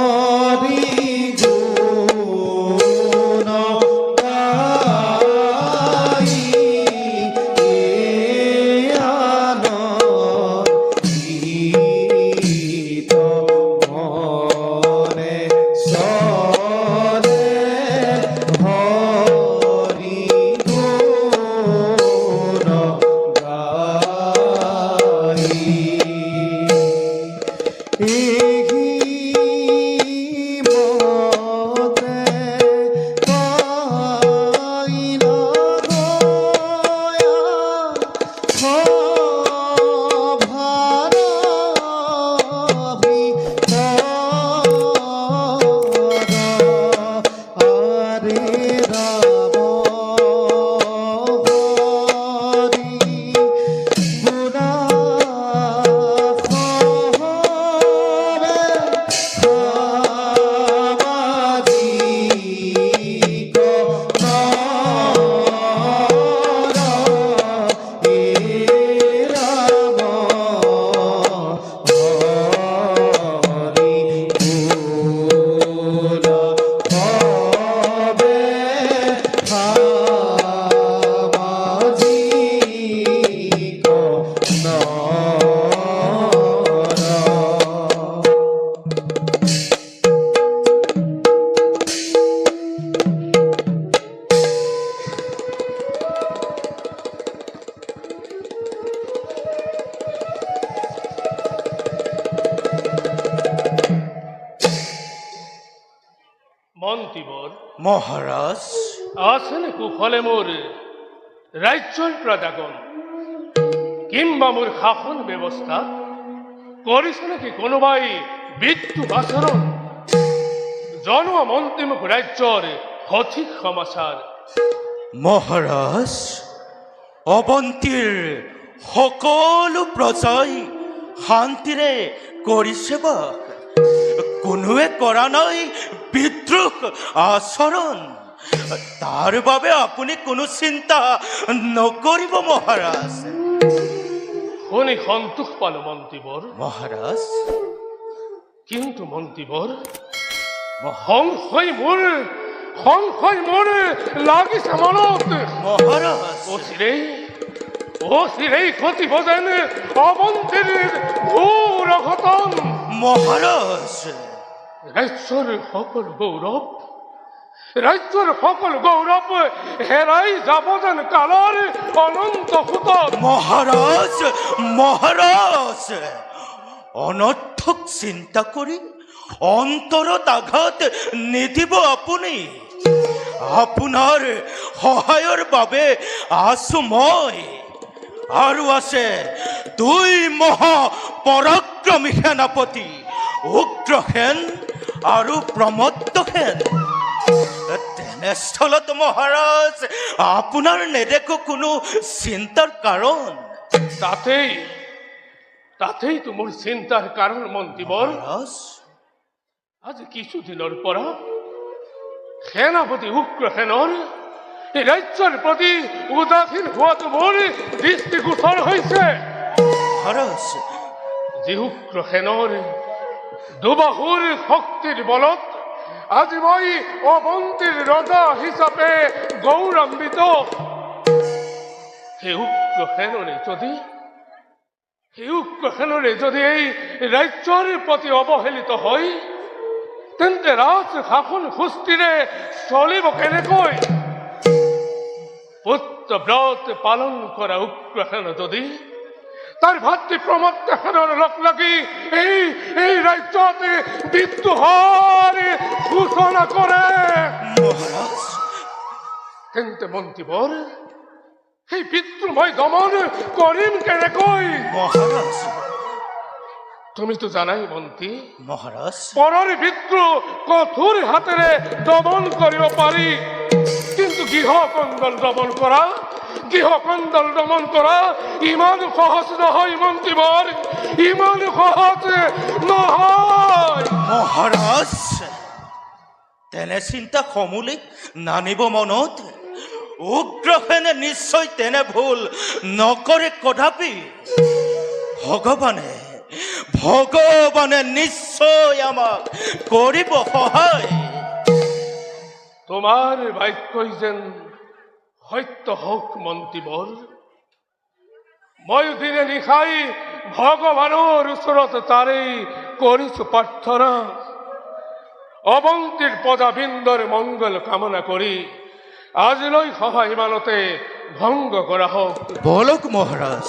Hari আরে রাম নর মন্ত্রীবর মহারাজ। আছেন কুফলে মোর রাজ্যর প্রজাগণ কিংবা মোর শাসন ব্যৱস্থা কৰিছে নেকি কোনোবাই বিদ্যু আচৰণ জনোৱা মন্ত্ৰীমুখ ৰাজ্যৰ সঠিক সমাচাৰ মহারাজ অবন্তীৰ সকলো প্ৰজাই শান্তিৰে কৰিছে বাস কোনোৱে কৰা নাই বিদ্ৰোহ আচৰণ তাৰ বাবে আপুনি কোনো চিন্তা নকৰিব মহাৰাজ শুনি সন্তোষ পালো মন্ত্ৰীবৰ মহাৰাজ কিন্তু মহা- সংশয় মোৰ সংশয় মোৰ লাগিছে মনত মহাৰাজ অচিৰেই অচিৰেই ঘটিব যেন অৱন্তীৰ ঘোৰ অঘটন মহাৰাজ ৰাজ্যৰ সকলো গৌৰৱ ৰাজ্যৰ সকলো গৌৰৱ হেৰাই যাব যেন কালৰ অনন্ত সুতত মহারাজ মহারাজ অনৰ্থক চিন্তা কৰি অন্তৰত আঘাত নিদিব আপুনি। আপোনাৰ সহায়ৰ বাবে আছো মই আৰু আছে দুই মহা পৰাক্ৰমী সেনাপতি উগ্ৰসেন আৰু প্ৰমত্তসেন তেনেস্থলত মহাৰাজ আপোনাৰ নেদেখো কোনো চিন্তাৰ কাৰণ তাতেই তাতেই তো মোৰ চিন্তাৰ কাৰণ মন্ত্ৰীবৰ মহাৰাজ আজি কিছুদিনৰ পৰা সেনাপতি উগ্ৰসেনৰ এই ৰাজ্যৰ প্ৰতি উদাসীন হোৱাটো মোৰ দৃষ্টিগোচৰ হৈছে মহাৰাজ যি উগ্ৰসেনৰ দুবাহুৰ শক্তিৰ বলত আজি মই অৱন্তীৰ ৰজা হিচাপে গৌৰৱান্বিত সেই উগ্ৰসেনৰে যদি উগ্ৰসেনৰে যদি এই ৰাজ্যৰ প্ৰতি অৱহেলিত হয় তেন্তে ৰাজ শাসন সুস্থিৰে চলিব কেনেকৈ পুত্ৰ ব্ৰত পালন কৰা উগ্ৰসেন যদি তাৰ ভাতৃ প্ৰমত্তসেনৰ লগ লাগি এই এই ৰাজ্যত বিদ্ৰোহৰ সূচনা কৰে মহাৰাজ তেন্তে মন্ত্ৰীবৰ সেই পিতৃ মই দমন কৰিম কেনেকৈ মহাৰাজ তুমিতো জানাই মন্ত্ৰী মহাৰাজ পৰৰ পিতৃ কঠোৰ হাতেৰে দমন কৰিব পাৰি। কিন্তু গৃহকন্দল দমন কৰা গৃহকন্দল দমন কৰা ইমান সহজ নহয় মন্ত্ৰীবৰ ইমান সহজ নহয়। মহাৰাজ তেনে চিন্তা সমূলি নানিব মনত? উগ্ৰসেনে নিশ্চয় তেনে ভুল নকৰে কদাপি। ভগৱানে ভগৱানে নিশ্চয় আমাক কৰিব সহায়। তোমাৰ বাক্যই যেন সত্য হওক মন্ত্রীবর মই দিনে নিশাই ভগৱানৰ ওচৰত তাৰেই কৰিছো প্ৰাৰ্থনা অৱন্তীৰ পদাবিন্দৰ মংগল কামনা কৰি আজিলৈ সভা ইমানতে ভংগ কৰা হওক বলক মহাৰাজ